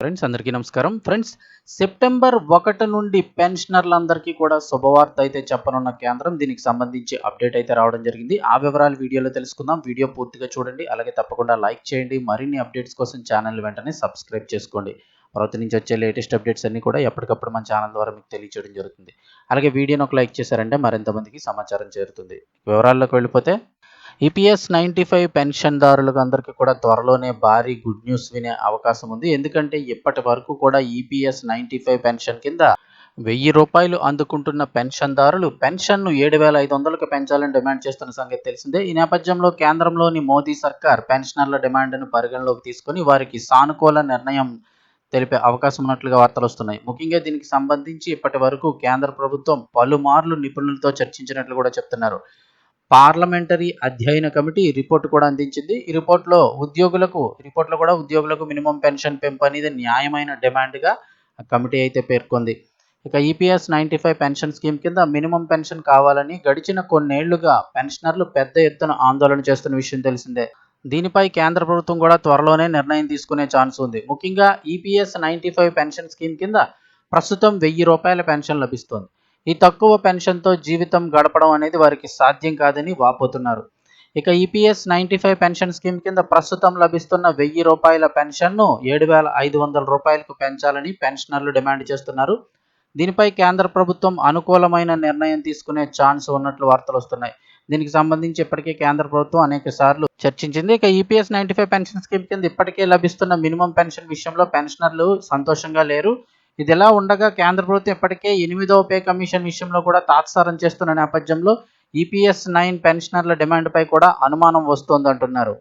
Friends అందరికీ నమస్కారం. Friends September ఒకటి నుండి పెన్షనర్లందరికీ కూడా శుభవార్త అయితే చెప్పనున్న కేంద్రం దీనికి సంబంధించి అప్డేట్ అయితే రావడం జరిగింది. ఆ వివరాలు వీడియోలో తెలుసుకుందాం. వీడియో పూర్తిగా చూడండి. అలాగే తప్పకుండా లైక్ చేయండి. మరిన్ని అప్డేట్స్ కోసం ఛానల్ వెంటనే సబ్స్క్రైబ్ చేసుకోండి. తర్వాత నుంచి వచ్చే లేటెస్ట్ అప్డేట్స్ అన్ని కూడా ఎప్పటికప్పుడు మన ఛానల్ ద్వారా మీకు తెలియజేయడం జరుగుతుంది. అలాగే వీడియోని ఒక లైక్ చేశారంటే మరింత మందికి సమాచారం చేరుతుంది. వివరాల్లోకి వెళ్ళిపోతే ఈపీఎస్ నైంటీ ఫైవ్ పెన్షన్దారులకు అందరికీ కూడా త్వరలోనే భారీ గుడ్ న్యూస్ వినే అవకాశం ఉంది. ఎందుకంటే ఇప్పటి వరకు కూడా ఈపీఎస్ నైంటీ ఫైవ్ పెన్షన్ కింద వెయ్యి రూపాయలు అందుకుంటున్న పెన్షన్దారులు పెన్షన్ను ఏడు వేల ఐదు వందలకు పెంచాలని డిమాండ్ చేస్తున్న సంగతి తెలిసిందే. ఈ నేపథ్యంలో కేంద్రంలోని మోదీ సర్కార్ పెన్షనర్ల డిమాండ్ను పరిగణలోకి తీసుకొని వారికి సానుకూల నిర్ణయం తెలిపే అవకాశం ఉన్నట్లుగా వార్తలు వస్తున్నాయి. ముఖ్యంగా దీనికి సంబంధించి ఇప్పటి వరకు కేంద్ర ప్రభుత్వం పలుమార్లు నిపుణులతో చర్చించినట్లు కూడా చెప్తున్నారు. పార్లమెంటరీ అధ్యయన కమిటీ రిపోర్ట్ కూడా అందించింది. ఈ రిపోర్ట్లో ఉద్యోగులకు రిపోర్ట్లో కూడా ఉద్యోగులకు మినిమం పెన్షన్ పెంపు అనేది న్యాయమైన డిమాండ్గా కమిటీ అయితే పేర్కొంది. ఇక EPS ninety five pension scheme కింద మినిమం పెన్షన్ కావాలని గడిచిన కొన్నేళ్ళుగా పెన్షనర్లు పెద్ద ఎత్తున ఆందోళన చేస్తున్న విషయం తెలిసిందే. దీనిపై కేంద్ర ప్రభుత్వం కూడా త్వరలోనే నిర్ణయం తీసుకునే ఛాన్స్ ఉంది. ముఖ్యంగా EPS ninety five pension scheme కింద ప్రస్తుతం వెయ్యి రూపాయల పెన్షన్ లభిస్తోంది. ఈ తక్కువ పెన్షన్తో జీవితం గడపడం అనేది వారికి సాధ్యం కాదని వాపోతున్నారు. ఇక EPS ninety five pension scheme కింద ప్రస్తుతం లభిస్తున్న వెయ్యి రూపాయల పెన్షన్ను ఏడు వేల ఐదు వందల రూపాయలకు పెంచాలని పెన్షనర్లు డిమాండ్ చేస్తున్నారు. దీనిపై కేంద్ర ప్రభుత్వం అనుకూలమైన నిర్ణయం తీసుకునే ఛాన్స్ ఉన్నట్లు వార్తలు వస్తున్నాయి. దీనికి సంబంధించి ఇప్పటికే కేంద్ర ప్రభుత్వం అనేక సార్లు చర్చించింది. ఇక EPS ninety five pension scheme కింద ఇప్పటికే లభిస్తున్న మినిమం పెన్షన్ విషయంలో పెన్షనర్లు సంతోషంగా లేరు. ఇది ఎలా ఉండగా కేంద్ర ప్రభుత్వం ఇప్పటికే ఎనిమిదవ పే కమిషన్ విషయంలో కూడా తాత్సారం చేస్తున్న నేపథ్యంలో ఈపీఎస్ నైన్ పెన్షనర్ల డిమాండ్పై కూడా అనుమానం వస్తోందంటున్నారు.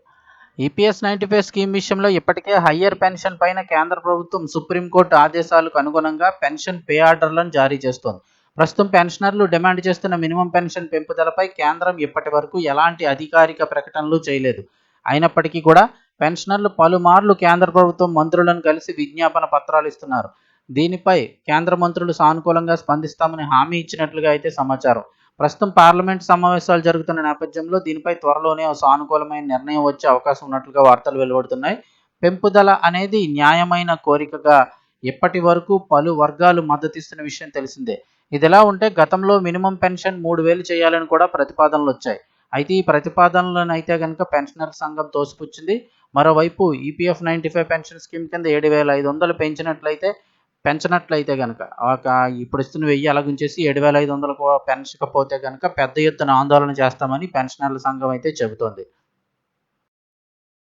ఈపీఎస్ నైంటీ ఫైవ్ స్కీమ్ విషయంలో ఇప్పటికే హయ్యర్ పెన్షన్ పైన కేంద్ర ప్రభుత్వం సుప్రీంకోర్టు ఆదేశాలకు అనుగుణంగా పెన్షన్ పే ఆర్డర్లను జారీ చేస్తోంది. ప్రస్తుతం పెన్షనర్లు డిమాండ్ చేస్తున్న మినిమం పెన్షన్ పెంపుదలపై కేంద్రం ఇప్పటి వరకు ఎలాంటి అధికారిక ప్రకటనలు చేయలేదు. అయినప్పటికీ కూడా పెన్షనర్లు పలుమార్లు కేంద్ర ప్రభుత్వం మంత్రులను కలిసి విజ్ఞాపన పత్రాలు ఇస్తున్నారు. దీనిపై కేంద్ర మంత్రులు సానుకూలంగా స్పందిస్తామని హామీ ఇచ్చినట్లుగా అయితే సమాచారం. ప్రస్తుతం పార్లమెంట్ సమావేశాలు జరుగుతున్న నేపథ్యంలో దీనిపై త్వరలోనే సానుకూలమైన నిర్ణయం వచ్చే అవకాశం ఉన్నట్లుగా వార్తలు వెలువడుతున్నాయి. పెంపుదల అనేది న్యాయమైన కోరికగా ఇప్పటి వరకు పలు వర్గాలు మద్దతిస్తున్న విషయం తెలిసిందే. ఇదిలా ఉంటే గతంలో మినిమం పెన్షన్ మూడు వేలు చేయాలని కూడా ప్రతిపాదనలు వచ్చాయి. అయితే ఈ ప్రతిపాదనలను అయితే కనుక పెన్షనర్ సంఘం తోసిపుచ్చింది. మరోవైపు EPF ninety five pension scheme కింద ఏడు వేల ఐదు వందలు పెంచినట్లయితే పెంచినట్లయితే కనుక ఒక ఇప్పుడు ఇస్తున్న వెయ్యి అలాగుంచేసి ఏడు వేల ఐదు వందలకు పెంచకపోతే కనుక పెద్ద ఎత్తున ఆందోళన చేస్తామని పెన్షనర్ల సంఘం అయితే చెబుతోంది.